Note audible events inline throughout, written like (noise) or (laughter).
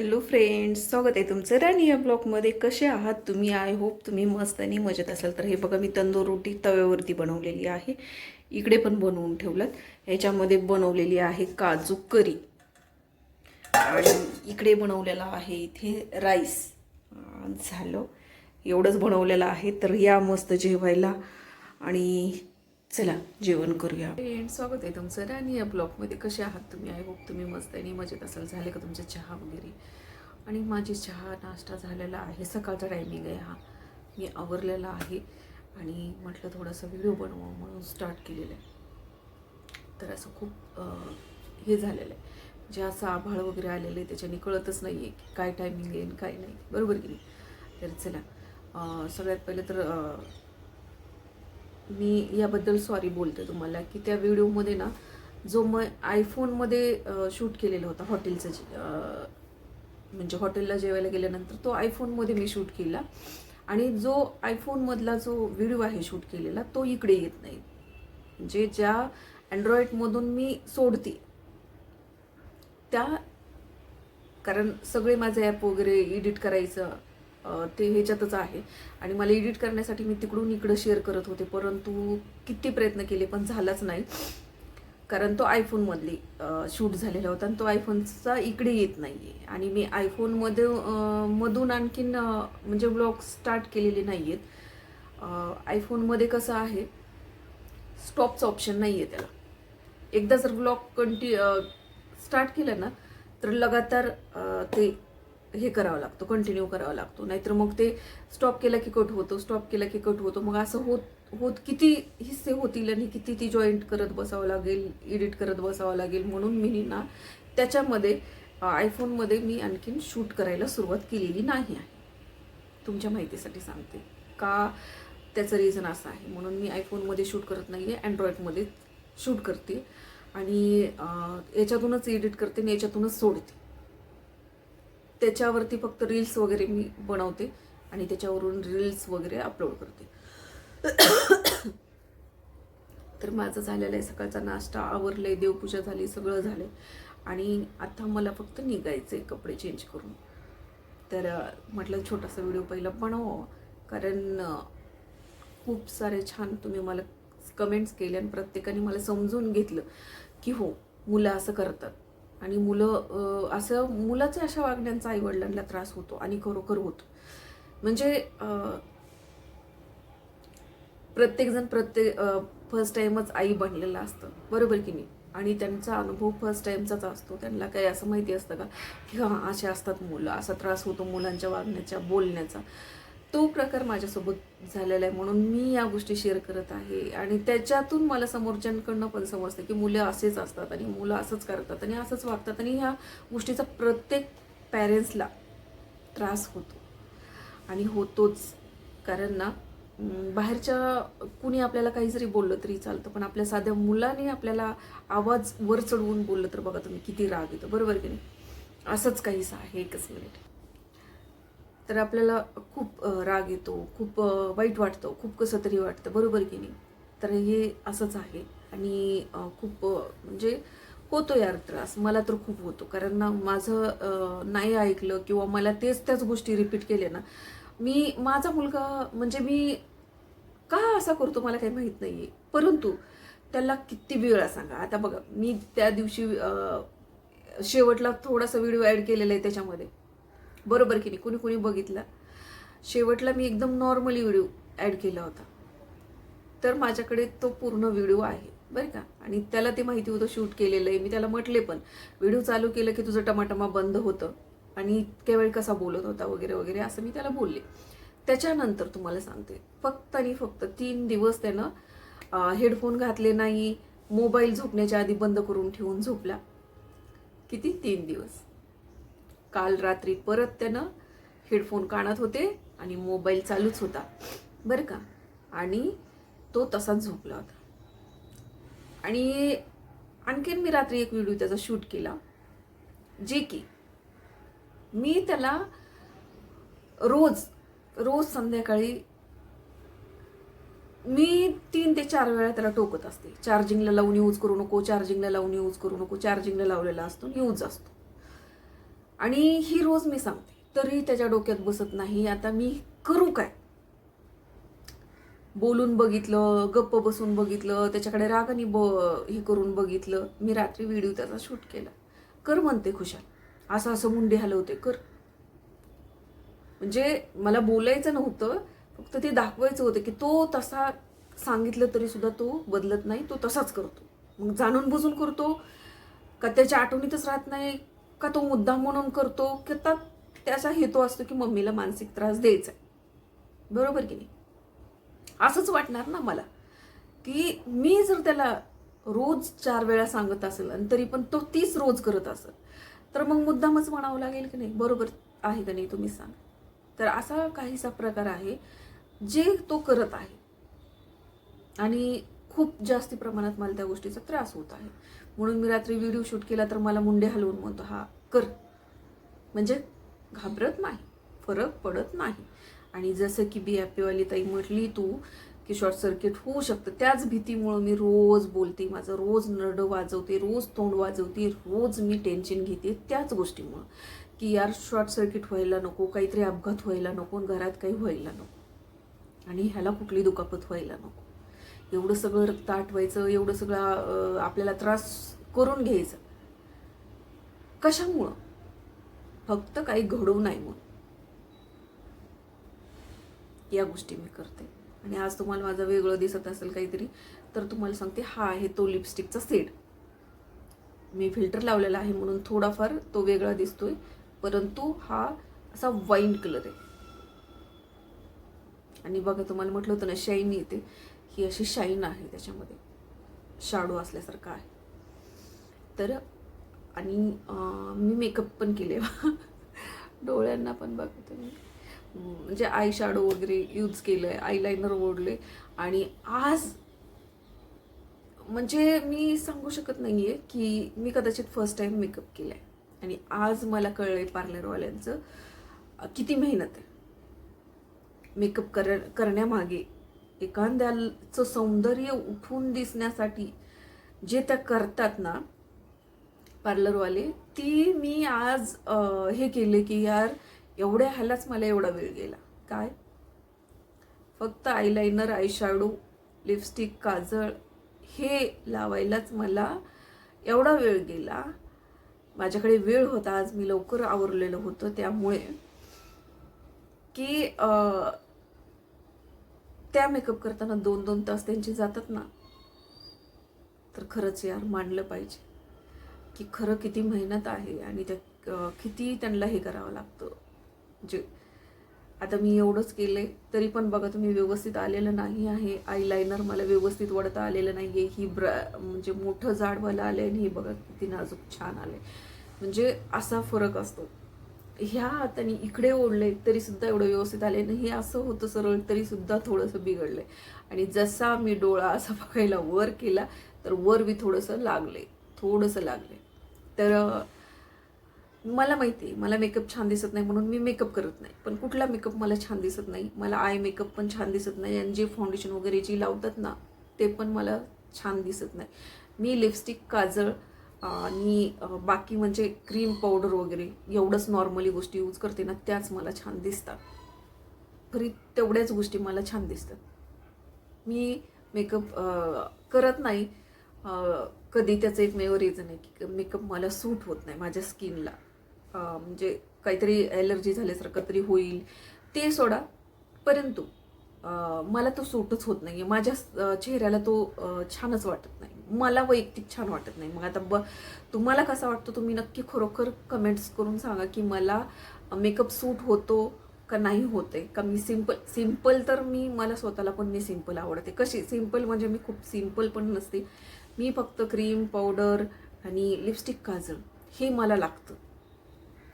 Hello friends स्वागत आहे तुमचं राणी या ब्लॉगमध्ये कसे आहात तुम्ही? आय होप तुम्ही मस्त आणि मजेत असाल. तर हे बघा मी तंदूर रोटी तव्यावरती बनवलेली आहे. इकडे पण बनवून ठेवलं ह्याच्यामध्ये बनवलेली आहे काजू करी. आणि इकडे बनवलेला आहे इथे राईस. झालं. एवढंच बनवलेलं आहे. तर या मस्त जेवायला. आणि चला जेवण करूया. एंड स्वागत आहे तुमचं. राणी या ब्लॉगमध्ये कसे आहात तुम्ही? आय होप तुम्ही मस्त आणि मजेत असाल. झाले का तुमचा चहा वगैरे? आणि माझी चहा नाश्ता झालेला आहे. सकाळचा टायमिंग आहे हा. मी आवरलेला आहे आणि म्हटलं थोडासा व्हिडिओ बनवा म्हणून स्टार्ट केलेलं आहे. तर असं खूप हे झालेलं आहे. जे असं आभाळ वगैरे आलेलं आहे त्याच्याने कळतच नाही आहे की काय टायमिंग येईल काय नाही. बरोबर की नाही? तर चला सगळ्यात पहिले तर मी याबद्दल सॉरी बोलते तुम्हाला की त्या व्हिडिओमध्ये ना जो मग आयफोनमध्ये शूट केलेला होता हॉटेलचं जे, म्हणजे हॉटेलला जेवायला गेल्यानंतर तो आयफोनमध्ये मी शूट केला. आणि जो आयफोनमधला जो व्हिडिओ आहे शूट केलेला तो इकडे येत नाही. म्हणजे ज्या अँड्रॉइडमधून मी सोडते त्या कारण सगळे माझे ॲप वगैरे एडिट करायचं ते ह्याच्यातच आहे. आणि मला एडिट करण्यासाठी मी तिकडून इकडं शेअर करत होते. परंतु किती प्रयत्न केले पण झालाच नाही. कारण तो आयफोनमधली शूट झालेला होता आणि तो आयफोनचा इकडे येत नाही आहे आणि मी आयफोनमध्ये मधून आणखीन म्हणजे ब्लॉग स्टार्ट केलेले नाही आहेत आयफोनमध्ये कसं आहे स्टॉपचं ऑप्शन नाही आहे त्याला. एकदा जर ब्लॉग कंटि स्टार्ट केलं ना तर लगातार ते हे करावं लागतो कंटिन्यू करावं लागतो. नाहीतर मग ते स्टॉप केला की कट होतो स्टॉप केला की कट होतो. मग असं होत होत किती हिस्से होतील आणि किती ती जॉईंट करत बसावं लागेल एडिट करत बसावं लागेल म्हणून मी ना त्याच्यामध्ये आयफोनमध्ये मी आणखीन शूट करायला सुरुवात केलेली नाही आहे. तुमच्या माहितीसाठी सांगते. का त्याचं रिझन असं आहे? म्हणून मी आयफोनमध्ये शूट करत नाही आहे अँड्रॉईडमध्ये शूट करते. आणि याच्यातूनच एडिट करते आणि याच्यातूनच सोडते. त्याच्यावरती फक्त रील्स वगैरे मी बनवते आणि त्याच्यावरून रील्स वगैरे अपलोड करते. तर माझं झालेलं आहे सकाळचा नाश्ता आवरलंय देवपूजा झाली सगळं झालंय. आणि आता मला फक्त निघायचं आहे कपडे चेंज करून. तर म्हटलं छोटासा व्हिडिओ पहिला बनवावं. कारण खूप सारे छान तुम्ही मला कमेंट्स केले आणि प्रत्येकाने मला समजून घेतलं की हो मुलं असं करतात. आणि मुलं असं मुलाच्या अशा वागण्यांचा आईवडिलांना त्रास होतो आणि खरोखर होतो. म्हणजे प्रत्येकजण प्रत्येक फर्स्ट टाइमच आई बनलेलं असतं. बरोबर की नाही? आणि त्यांचा अनुभव फर्स्ट टाइमचाच असतो. त्यांना काही असं माहिती असतं का? की हां असे असतात मुलं. असा त्रास होतो मुलांच्या वागण्याच्या बोलण्याचा. तो प्रकार माझ्यासोबत झालेला आहे म्हणून मी या गोष्टी शेअर करत आहे. आणि त्याच्यातून मला समोरच्यांकडनं पण समजतं की मुलं असेच असतात आणि मुलं असंच करतात आणि असंच वागतात आणि ह्या गोष्टीचा प्रत्येक पॅरेंट्सला त्रास होतो. आणि होतोच. कारण ना बाहेरच्या कुणी आपल्याला काही जरी बोललं तरी चालतं पण आपल्या साध्या मुलाने आपल्याला आवाज वर चढवून बोललं तर बघा तुम्ही किती राग येतो. बरोबर की नाही? असंच काहीसं आहे एकच मिनिट तर आपल्याला खूप राग येतो खूप वाईट वाटतं खूप कसं तरी वाटतं. बरोबर की नाही? तर हे असंच आहे. आणि खूप म्हणजे होतो यार त्रास. मला तर खूप होतो. कारण ना माझं नाही ऐकलं किंवा मला तेच त्याच गोष्टी रिपीट केल्या ना मी माझा मुलगा म्हणजे मी का असा करतो मला काही माहीत नाही आहे परंतु त्याला किती वेळा सांगा. आता बघा मी त्या दिवशी शेवटला थोडासा व्हिडिओ ॲड केलेला आहे त्याच्यामध्ये. बरोबर की नाही? कुणी कुणी बघितला? शेवटला मी एकदम नॉर्मली व्हिडिओ ॲड केला होता. तर माझ्याकडे तो पूर्ण व्हिडिओ आहे बरं का? आणि त्याला ते माहिती होतं शूट केलेलं आहे. मी त्याला म्हटले पण व्हिडिओ चालू केलं की तुझं टमाटमा बंद होतं. आणि इतक्या वेळ कसा बोलत होता वगैरे वगैरे असं मी त्याला बोलले. त्याच्यानंतर तुम्हाला सांगते. फक्त आणि फक्त तीन दिवस त्यानं हेडफोन घातले नाही मोबाईल झोपण्याच्या आधी बंद करून ठेवून झोपला. किती? तीन दिवस. काल रात्री परत त्यानं हेडफोन कानात होते आणि मोबाईल चालूच होता. बरं का? आणि तो तसाच झोपला होता. आणि आणखीन मी रात्री एक व्हिडिओ त्याचा शूट केला जे की मी त्याला रोज रोज संध्याकाळी मी तीन ते चार वेळा त्याला टोकत असते. चार्जिंगला लावून यूज करू नको चार्जिंगला लावून यूज करू नको चार्जिंगला लावलेला असतो यूज असतो. आणि ही रोज मी सांगते. तरी त्याच्या डोक्यात बसत नाही. आता मी करू काय? बोलून बघितलं गप्प बसून बघितलं त्याच्याकडे रागाने ब हे करून बघितलं. मी रात्री व्हिडिओ त्याचा शूट केला. कर म्हणते खुशाल. असं असं मुंडे हलवते. कर. म्हणजे मला बोलायचं नव्हतं. फक्त ते दाखवायचं होतं की तो तसा सांगितलं तरी सुद्धा तो बदलत नाही. तो तसाच करतो. मग जाणून बुजून करतो. का त्याच्या आठवणीतच राहत नाही? का तो मुद्दाम म्हणून करतो? की आता त्याचा हेतू असतो की मम्मीला मानसिक त्रास द्यायचा आहे बरोबर की नाही? असंच वाटणार ना मला. की मी जर त्याला रोज चार वेळा सांगत असेल आणि तरी पण तो तीच रोज करत असेल तर मग मुद्दामच म्हणावं लागेल की नाही? बरोबर आहे का नाही? तुम्ही सांग. तर असा काहीसा प्रकार आहे जे तो करत आहे. आणि खूप जास्ती प्रमाणात मला त्या गोष्टीचा त्रास होत आहे. म्हणून मी रात्री व्हिडिओ शूट केला तर मला मुंडे हलवून म्हणतो हा कर. म्हणजे घाबरत नाही फरक पडत नाही. आणि जसं की बी वाली ताई म्हटली तू की शॉर्ट सर्किट होऊ शकतं. त्याच भीतीमुळं मी रोज बोलते माझं रोज नरडं वाजवते रोज तोंड वाजवते रोज मी टेन्शन घेते त्याच गोष्टीमुळं. की यार शॉर्ट सर्किट व्हायला नको काहीतरी अपघात व्हायला नको घरात काही व्हायला नको. आणि ह्याला कुठली दुखापत व्हायला नको. एवढं सगळं रक्त आठवायचं एवढं सगळं आपल्याला त्रास करून घ्यायचं. कशामुळं? फक्त काही घडवू नाही म्हणून. या गोष्टी मी करते. आणि आज तुम्हाला माझं वेगळं दिसत असेल काहीतरी तर तुम्हाला सांगते हा आहे तो लिपस्टिकचा सेट मी फिल्टर लावलेला आहे म्हणून थोडाफार तो वेगळा दिसतोय परंतु हा असा वाईन कलर आहे. आणि बघा तुम्हाला म्हटलं होतं ना शाईनी येते. ही अशी शाईन आहे त्याच्यामध्ये. शाडू असल्यासारखं आहे. तर आणि मी मेकअप पण केले डोळ्यांना पण बघते मी. म्हणजे आय शॅडो वगैरे यूज केलं आहे आयलायनर ओढले आणि आज म्हणजे मी सांगू शकत नाही आहे की मी कदाचित फर्स्ट टाईम मेकअप केला आहे आणि आज मला कळलं आहे पार्लरवाल्यांचं किती मेहनत आहे. मेकअप कर करण्यामागे एखाद्याचं सौंदर्य उठून दिसण्यासाठी जे त्या करतात ना पार्लरवाले ती मी आज हे केले की यार एवढ्या ह्यालाच मला एवढा वेळ गेला. काय? फक्त आयलायनर आयशॅडो लिपस्टिक काजळ हे लावायलाच मला एवढा वेळ गेला. माझ्याकडे वेळ होता आज मी लवकर आवरलेलं होतं त्यामुळे. की आ, त्या मेकअप करताना दोन दोन तास त्यांचे जातात ना. तर खरंच यार मानलं पाहिजे. की खरं किती मेहनत आहे आणि त्या किती त्यांना हे करावं लागतं. जे आता मी एवढंच केलंय तरी पण बघा तुम्ही व्यवस्थित आलेलं नाही आहे. आयलायनर मला व्यवस्थित वडता आलेलं नाही आहे ही ब्र म्हणजे मोठं झाडवालं आलं आणि हे बघा किती नाजूक छान आले म्हणजे असा फरक असतो. ह्या हाताने इकडे ओढले तरी सुद्धा एवढं व्यवस्थित आले नाही. हे असं होतं सरळ तरी सुद्धा थोडंसं बिघडलंय आणि जसा मी डोळा असा (laughs) बघायला वर केला तर वर बी थोडंसं लागले. थोडंसं लागले. तर मला माहिती आहे मला मेकअप छान दिसत नाही म्हणून मी मेकअप करत नाही. पण कुठला मेकअप मला छान दिसत नाही मला आय मेकअप पण छान दिसत नाही. आणि जे फाउंडेशन वगैरे जी लावतात ना ते पण मला छान दिसत नाही. मी लिपस्टिक काजळ आणि बाकी म्हणजे क्रीम पावडर वगैरे एवढंच नॉर्मली गोष्टी यूज करते ना त्याच मला छान दिसतात. खरी तेवढ्याच गोष्टी मला छान दिसतात. मी मेकअप करत नाही. कधी त्याचं एकमेव रिझन आहे की मेकअप मला सूट होत नाही माझ्या स्किनला म्हणजे काहीतरी ॲलर्जी झाल्यासारखं तरी होईल. ते सोडा. परंतु मला तो सूटच होत नाही माझ्या चेहऱ्याला तो छानच वाटत नाही. मला वैयक्तिक छान वाटत नाही. मग आता ब तुम्हाला कसा वाटतो? तुम्ही नक्की खरोखर कमेंट्स करून सांगा की मला मेकअप सूट होतो का नाही होते का मी सिंपल सिंपल तर मी मला स्वतःला पण मी सिंपल आवडते. कशी? सिंपल म्हणजे मी खूप सिंपल पण नसते. मी फक्त क्रीम पावडर आणि लिपस्टिक काजळ. हे मला लागतं.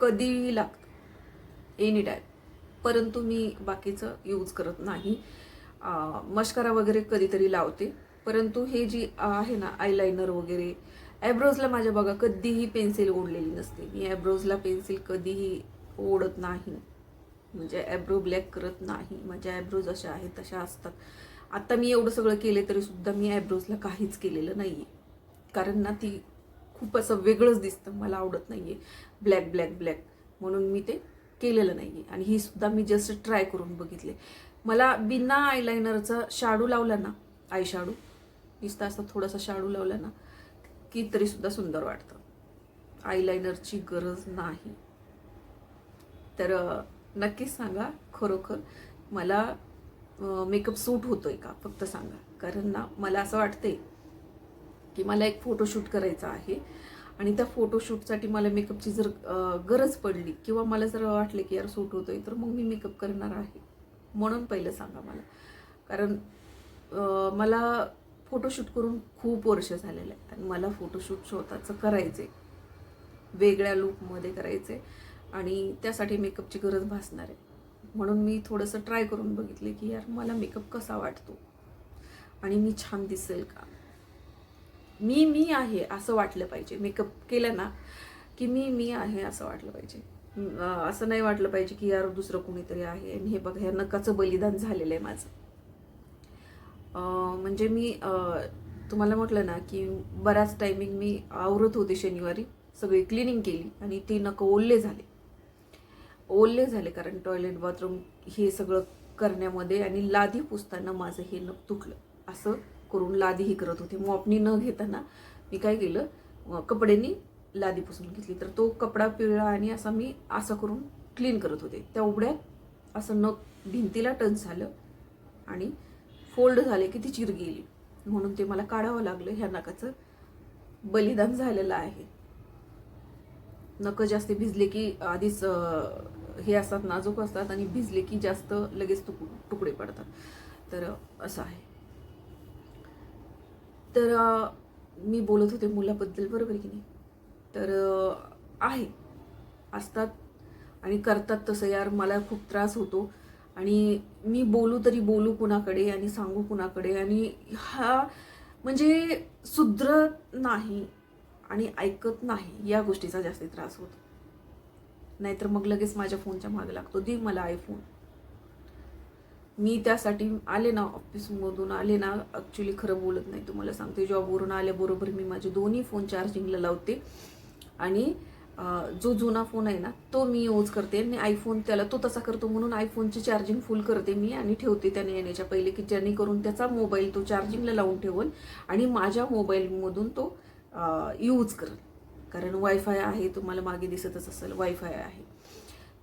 कधीही लागतं. एनी टाईम परंतु मी बाकीचं यूज करत नाही. मस्कारा वगैरे कधीतरी लावते. परंतु हे जी आहे ना आयलायनर वगैरे ॲब्रोजला माझ्या बघा कधीही पेन्सिल ओढलेली नसते. मी ॲब्रोजला पेन्सिल कधीही ओढत नाही. म्हणजे ॲब्रो ब्लॅक करत नाही. माझ्या ॲब्रोज अशा आहेत तशा असतात. आत्ता मी एवढं सगळं केले तरी सुद्धा मी ॲब्रोजला काहीच केलेलं नाही आहे कारण ना ती खूप असं वेगळंच दिसतं. मला आवडत नाही आहे ब्लॅक ब्लॅक ब्लॅक म्हणून मी ते केलेलं नाही आहे आणि ही सुद्धा मी जस्ट ट्राय करून बघितले. मला बिना आयलायनरचा शाडू लावला ना आय शाडू नुसतं तासात थोडासा शाडू लावला ना की तरीसुद्धा सुंदर वाटतं. आयलायनरची गरज नाही. तर नक्कीच सांगा खरोखर मला मेकअप सूट होतो आहे का? फक्त सांगा. कारण ना मला असं वाटते की मला एक फोटोशूट करायचा आहे आणि त्या फोटोशूटसाठी मला मेकअपची जर गरज पडली किंवा मला जर वाटले की यार सूट होतो आहे तर मग मी मेकअप करणार आहे. म्हणून पहिलं सांगा मला. कारण मला फोटोशूट करून खूप वर्ष झालेलं आहे. आणि मला फोटोशूट स्वतःचं करायचं आहे वेगळ्या लुकमध्ये करायचे आणि त्यासाठी मेकअपची गरज भासणार आहे. म्हणून मी थोडंसं ट्राय करून बघितले की यार मला मेकअप कसा वाटतो? आणि मी छान दिसेल का? मी मी आहे असं वाटलं पाहिजे. मेकअप केलं ना की मी मी आहे असं वाटलं पाहिजे. असं नाही वाटलं पाहिजे की यार दुसरं कोणीतरी आहे. आणि हे बघा ह्या नकाचं बलिदान झालेलं आहे माझं. म्हणजे मी तुम्हाला म्हटलं ना की बराच टायमिंग मी आवरत होते शनिवारी. सगळी क्लिनिंग केली आणि ते नको ओल्ले झाले. ओल्ले झाले कारण टॉयलेट बाथरूम हे सगळं करण्यामध्ये आणि लादी पुसताना माझं हे नख तुटलं. असं करून लादीही करत होते. मॉपनी न घेताना मी काय केलं कपड्यांनी लादी पुसून घेतली. तर तो कपडा पिवळा आणि असा मी असं करून क्लीन करत होते. त्या उघड्यात असं नख भिंतीला टच झालं आणि फोल्ड झाले की ती चिर गेली. म्हणून ते मला काढावं लागलं ह्या नकाचं बलिदान झालेलं आहे. नकं जास्त भिजले की आधीच हे असतात नाजूक असतात आणि भिजले की जास्त लगेच तुक तुकडे पडतात. तर असं आहे. तर मी बोलत होते मुलाबद्दल बरोबर आहे की नाही? तर आहे. असतात आणि करतात तसं यार मला खूप त्रास होतो. आणि मी बोलू तरी बोलू कुणाकडे आणि सांगू कुणाकडे आणि हा म्हणजे सुधरत नाही आणि ऐकत नाही या गोष्टीचा जास्त त्रास होतो. नाहीतर मग लगेच माझ्या फोनच्या मागे लागतो दे मला आयफोन मी त्यासाठी आले ना ऑफिसमधून आले ना ॲक्च्युली खरं बोलत नाही तुम्हाला सांगते जॉबवरून आल्याबरोबर मी माझे दोन्ही फोन चार्जिंगला लावते. आणि जो जुना फोन आहे ना तो मी यूज करते आणि आयफोन त्याला तो तसा करतो म्हणून आयफोनची चार्जिंग फुल करते मी आणि ठेवते त्याने येण्याच्या पहिले की जेणेकरून त्याचा मोबाईल तो चार्जिंगला लावून ठेवल आणि माझ्या मोबाईलमधून तो यूज करेल. कारण वायफाय आहे तुम्हाला मागे दिसतच असेल वायफाय आहे.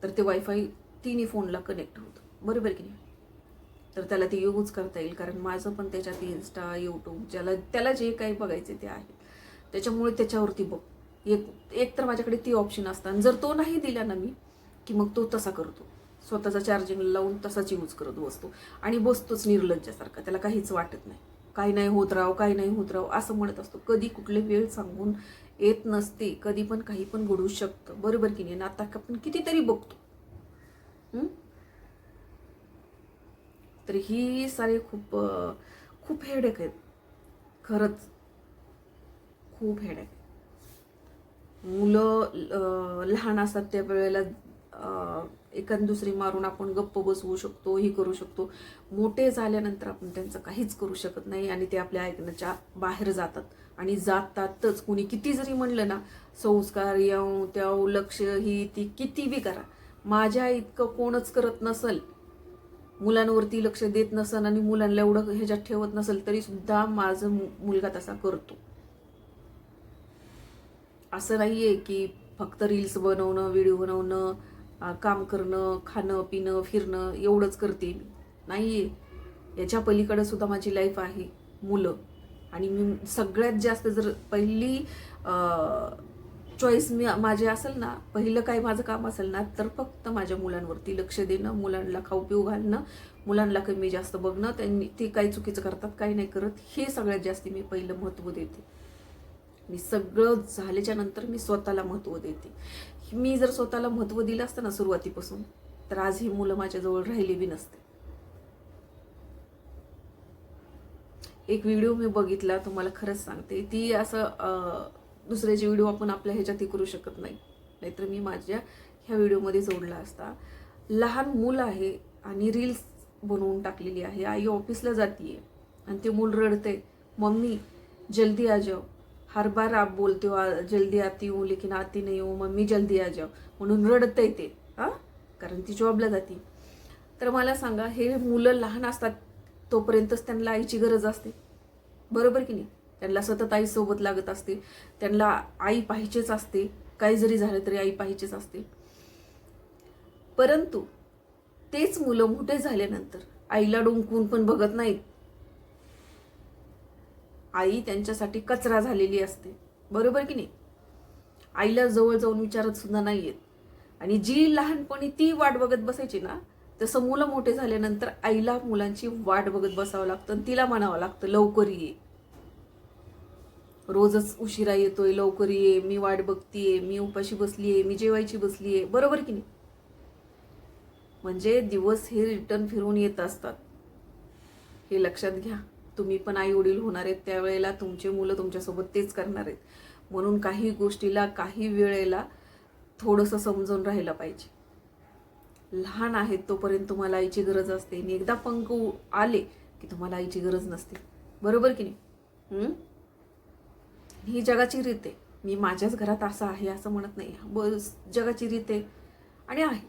तर ते वायफाय तिन्ही फोनला कनेक्ट होतं. बरोबर की नाही? तर त्याला ते यूज करता येईल. कारण माझं पण त्याच्यात इन्स्टा यूट्यूब ज्याला त्याला जे काही बघायचे ते आहे. त्याच्यामुळे त्याच्यावरती बघ एक एक तर माझ्याकडे ती ऑप्शन असतात जर तो नाही दिला ना मी की मग तो तसा करतो. स्वतःचा चार्जिंग लावून तसाच यूज करत बसतो. आणि बसतोच निर्लज्जासारखा. त्याला काहीच वाटत नाही. काही नाही होत राव काही नाही होत राव असं म्हणत असतो. कधी कुठले वेळ सांगून येत नसते. कधी पण काही पण घडू शकतं. बरोबर की नाही? आता आपण कितीतरी बघतो. तर ही सारे खूप खूप हेडेक आहेत. खरंच. खूप हेडेक मुलं लहान असतात त्या वेळेला एखाद दुसरी मारून आपण गप्प बसवू शकतो ही करू शकतो. मोठे झाल्यानंतर आपण त्यांचं काहीच करू शकत नाही आणि ते आपल्या ऐकण्याच्या बाहेर जातात. आणि जातातच. कुणी किती जरी म्हणलं ना संस्कार येऊ त्याव लक्ष ही ती किती बी करा. माझ्या इतकं कोणच करत नसल मुलांवरती लक्ष देत नसेल आणि मुलांना एवढं ह्याच्यात ठेवत नसेल तरी सुद्धा माझं मु- मुलगा तसा करतो. असं नाही आहे की फक्त रील्स बनवणं व्हिडिओ बनवणं काम करणं खाणं पिणं फिरणं एवढंच करते मी आहे याच्या पलीकडं सुद्धा माझी लाईफ आहे मुलं. आणि मी सगळ्यात जास्त जर पहिली चॉईस मी माझे असेल ना पहिलं काय माझं काम असेल ना तर फक्त माझ्या मुलांवरती लक्ष देणं मुलांना खाऊ पिऊ घालणं मुलांना कमी जास्त बघणं त्यांनी ते काही चुकीचं करतात काही नाही करत हे सगळ्यात जास्त मी पहिलं महत्त्व देते. मी सगळं झाल्याच्यानंतर मी स्वतःला महत्त्व देते. मी जर स्वतःला महत्त्व दिलं असतं ना सुरुवातीपासून तर आज ही मुलं माझ्याजवळ राहिली बी नसते. एक व्हिडिओ मी बघितला तुम्हाला खरंच सांगते. ती असं दुसऱ्याचे व्हिडिओ आपण आपल्या ह्याच्यातही करू शकत नाही. नाहीतर मी माझ्या ह्या व्हिडिओमध्ये जोडला असता. लहान मूल आहे आणि रील्स बनवून टाकलेली आहे. आई ऑफिसला जातीये आणि ते मूल रडते मम्मी जल्दी आ जाओ. हर बार आप बोलते हो जल्दी आती हूँ लेकिन आती नहीं हूँ मम्मी जल्दी आ जाओ। म्हणून रडत येते हां? कारण ती जॉबला जाते. तर मला सांगा हे मुलं लहान असतात तोपर्यंतच त्यांना आईची गरज असते? बरोबर की नाही? त्यांना सतत आई सोबत लागत असते त्यांना आई पाहिजेच असते काही जरी झालं तरी आई पाहिजेच असते. परंतु तेच मुलं मोठे झाल्यानंतर आईला डोंकून पण बघत नाहीत. आई त्यांच्यासाठी कचरा झालेली असते. बरोबर की नाही? आईला जवळ जाऊन विचारत सुद्धा नाही येत आणि जी लहानपणी ती वाट बघत बसायची ना तसं मुलं मोठे झाल्यानंतर आईला मुलांची वाट बघत बसावं लागतं आणि तिला म्हणावं लागतं लवकर ये. रोजच उशिरा येतोय लवकर ये मी वाट बघतीये मी उपाशी बसलीये मी जेवायची बसलीये. बरोबर की नाही? म्हणजे दिवस हे रिटर्न फिरून येत असतात. हे लक्षात घ्या. तुम्ही पण आई वडील होणार आहेत त्यावेळेला तुमचे मुलं तुमच्यासोबत तेच करणार आहेत. म्हणून काही गोष्टीला काही वेळेला थोडंसं समजून राहिलं पाहिजे. लहान आहेत तोपर्यंत तुम्हाला आईची गरज असते. आणि एकदा पंख आले की तुम्हाला आईची गरज नसते. बरोबर की नाही? ही जगाची रीत आहे. मी माझ्याच घरात असं आहे असं म्हणत नाही. बस जगाची रीत आहे. आणि आहे.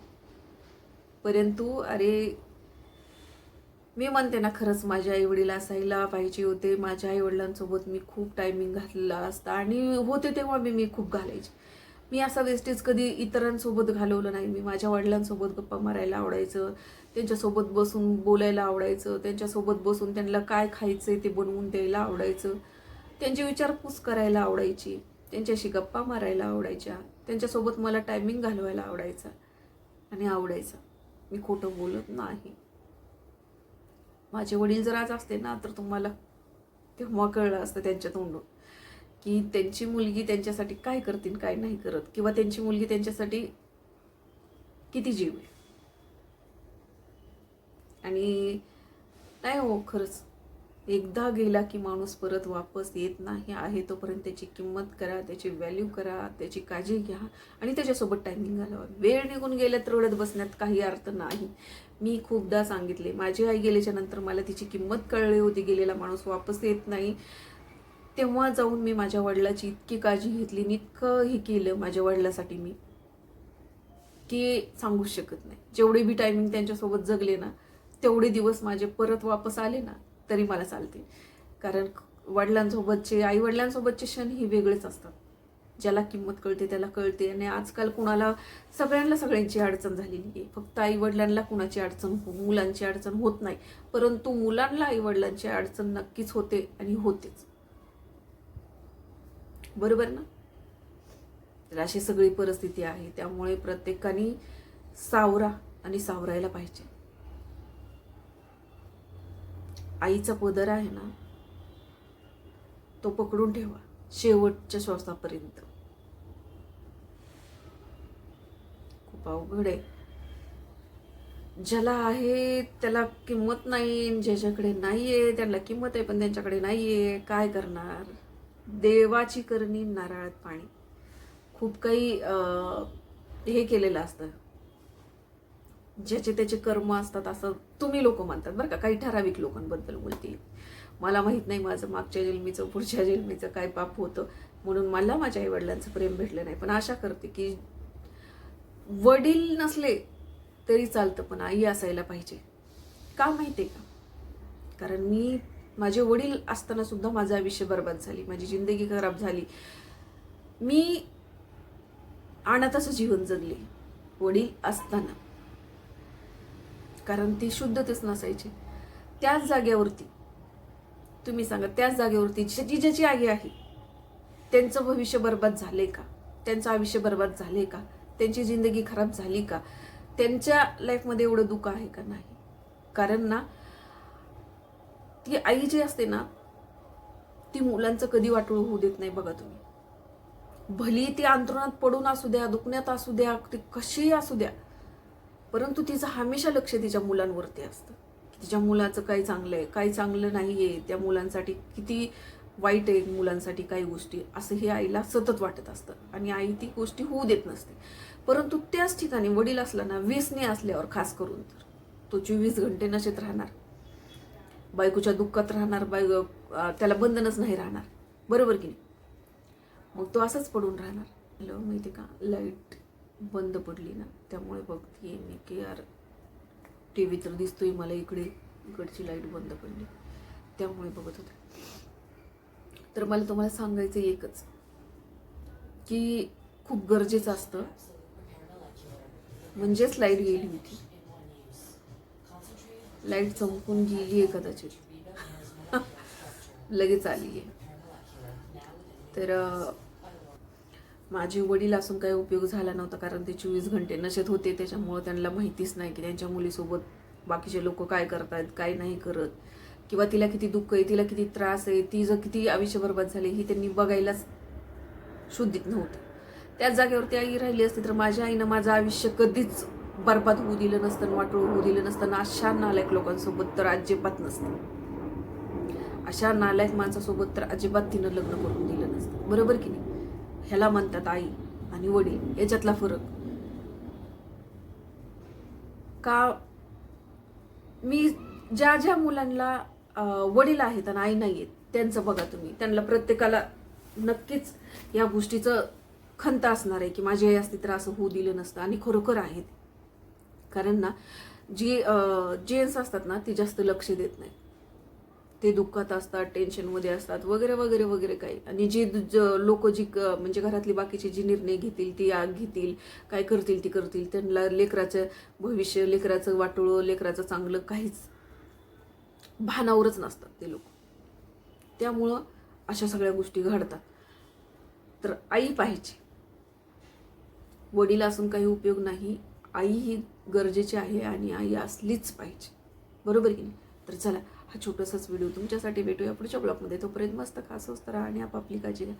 परंतु अरे मी म्हणते ना खरंच माझ्या आईवडील असायला पाहिजे होते. माझ्या आईवडिलांसोबत मी खूप टायमिंग घातलेला असता आणि होते तेव्हा मी मी खूप घालायचे. मी असा वेस्टेज कधी इतरांसोबत घालवलं नाही. मी माझ्या वडिलांसोबत गप्पा मारायला आवडायचं. त्यांच्यासोबत बसून बोलायला आवडायचं. त्यांच्यासोबत बसून त्यांना काय खायचं आहे ते बनवून द्यायला आवडायचं. त्यांची विचारपूस करायला आवडायची. त्यांच्याशी गप्पा मारायला आवडायच्या. त्यांच्यासोबत मला टायमिंग घालवायला आवडायचा आणि आवडायचं. मी खोटं बोलत नाही. माझे वडील जर आज असते ना तर तुम्हाला तेव्हा कळलं असतं त्यांच्या तोंडून की त्यांची मुलगी त्यांच्यासाठी काय करतील काय नाही करत. किंवा त्यांची मुलगी त्यांच्यासाठी किती जीव आहे. आणि नाही हो खरंच. एकदा गेला की माणूस परत वापस येत नाही आहे तोपर्यंत त्याची किंमत करा त्याची व्हॅल्यू करा त्याची काळजी घ्या आणि त्याच्यासोबत टायमिंग घालवा. वेळ निघून गेल्या तर रडत बसण्यात काही अर्थ नाही. मी खूपदा सांगितले माझी आई गेल्याच्यानंतर मला तिची किंमत कळली होती गेलेला माणूस वापस येत नाही. तेव्हा जाऊन मी माझ्या वडिलाची इतकी काळजी घेतली आणि इतकं हे केलं माझ्या वडिलासाठी मी की सांगूच शकत नाही. जेवढे बी टायमिंग त्यांच्यासोबत जगले ना तेवढे दिवस माझे परत वापस आले ना तरी मला चालते. कारण वडिलांसोबतचे आई वडिलांसोबतचे क्षण ही वेगळेच असतात. ज्याला किंमत कळते त्याला कळते. आणि आजकाल कुणाला सगळ्यांना सगळ्यांची अडचण झालेली आहे. फक्त आई वडिलांना कुणाची अडचण हो मुलांची अडचण होत नाही. परंतु मुलांना आई वडिलांची अडचण नक्कीच होते आणि होतेच. बरोबर ना? तर अशी सगळी परिस्थिती आहे. त्यामुळे प्रत्येकाने सावरा आणि सावरायला पाहिजे. आईचा पदर आहे ना तो पकडून ठेवा शेवटच्या श्वासापर्यंत. खूप अवघड आहे. ज्याला आहे त्याला किंमत नाही ज्याच्याकडे ज्याच्याकडे नाहीये त्यांना किंमत आहे पण त्यांच्याकडे नाही आहे काय करणार? देवाची करणी नारळात पाणी. खूप काही हे केलेलं असतं. ज्याचे त्याचे कर्म असतात असं तुम्ही लोक म्हणतात बरं का. काही ठराविक लोकांबद्दल बोलते मला माहीत नाही माझं मागच्या जन्मीचं पुढच्या जन्मीचं काय पाप होतं म्हणून मला माझ्या आईवडिलांचं प्रेम भेटलं नाही. पण आशा करते की वडील नसले तरी चालतं पण आई असायला पाहिजे. का माहिती आहे का? कारण मी माझे वडील असताना सुद्धा माझं आयुष्य बर्बाद झाली. माझी जिंदगी खराब झाली. मी अनाथाचं जीवन जगले. वडील असताना. कारण ती शुद्धतेच नसायची. त्याच जागेवरती तुम्ही सांगा त्याच जागेवरती जी ज्याची आई आहे त्यांचं भविष्य बर्बाद झाले का? त्यांचं आयुष्य बर्बाद झाले का? त्यांची जिंदगी खराब झाली का? त्यांच्या लाईफमध्ये एवढं दुःख आहे का नाही? कारण ना ती आई जी असते ना ती मुलांचं कधी वाटोळ होऊ देत नाही बघा तुम्ही. भली ती अंतरुणात पडून असू द्या दुखण्यात असू द्या ती कशीही असू द्या परंतु तिचं हमेशा लक्ष तिच्या मुलांवरती असतं. की तिच्या मुलाचं काय चांगलं आहे काय चांगलं नाही आहे त्या मुलांसाठी किती वाईट आहे मुलांसाठी काही गोष्टी असं हे आईला सतत वाटत असतं. आणि आई ती गोष्टी होऊ देत नसते. परंतु त्याच ठिकाणी वडील असला ना व्यसनी असल्यावर खास करून तर तो चोवीस घंटे नशेत राहणार. बायकोच्या दुःखात राहणार बाय त्याला बंधनच नाही राहणार. बरोबर की नाही? मग तो असाच पडून राहणार. हॅलो माहिती का? लाइट बंद पडली ना त्यामुळे बघते मी की यार टी व्ही तर दिसतोय मला इकडे इकडची लाइट बंद पडली. त्यामुळे बघत होते. तर मला तुम्हाला सांगायचं एकच की खूप गरजेचं असतं. म्हणजेच लाइट गेली होती. लाइट चमकून गेली आहे कदाचित. (laughs) लगेच आली आहे तर माझे वडील असून काही उपयोग झाला नव्हता कारण ते चोवीस घंटे नशेत होते. त्याच्यामुळं त्यांना माहितीच नाही की त्यांच्या मुलीसोबत बाकीचे लोक काय करतायत काय नाही करत. किंवा तिला किती दुःख आहे तिला किती त्रास आहे ती जर किती आयुष्य बरबाद झाले ही त्यांनी बघायलाच शुद्धीत नव्हतं. त्याच जागेवरती आई राहिली असती तर माझ्या आईनं माझं आयुष्य कधीच बरबाद होऊ दिलं नसतं वाटोळ होऊ दिलं नसतं अशा नालायक लोकांसोबत तर अजिबात नसतं. अशा नालायक माणसासोबत तर अजिबात तिनं लग्न करून दिलं नसतं. बरोबर की नाही? ह्याला म्हणतात आई आणि वडील याच्यातला फरक. का मी ज्या ज्या मुलांना वडील आहेत आणि आई नाही आहेत त्यांचं बघा तुम्ही. त्यांना प्रत्येकाला नक्कीच या गोष्टीचं खंत असणार आहे की माझी आई असती तर असं होऊ दिलं नसतं आणि खरोखर आहेत. कारण ना जी जेन्ट्स असतात ना ती जास्त लक्ष देत नाही ते दुःखात असतात टेन्शनमध्ये असतात वगैरे वगैरे वगैरे काही. आणि जी लोक जी क- म्हणजे घरातली बाकीचे जी निर्णय घेतील ती आग घेतील काय करतील ती करतील त्यांना लेकराचं भविष्य लेकराचं वाटोळं लेकराचं चांगलं काहीच भानावरच नसतात ते लोक. त्यामुळं अशा सगळ्या गोष्टी घडतात. तर आई पाहिजे वडील असून काही उपयोग नाही. आई ही गरजेची आहे आणि आई असलीच पाहिजे. बरोबर की नाही? तर चला हा छोटासाच व्हिडिओ तुमच्यासाठी भेटूया. पुढच्या ब्लॉगमध्ये तोपर्यंत मस्त खास असतं राहा आणि आपापली काळजी घ्या.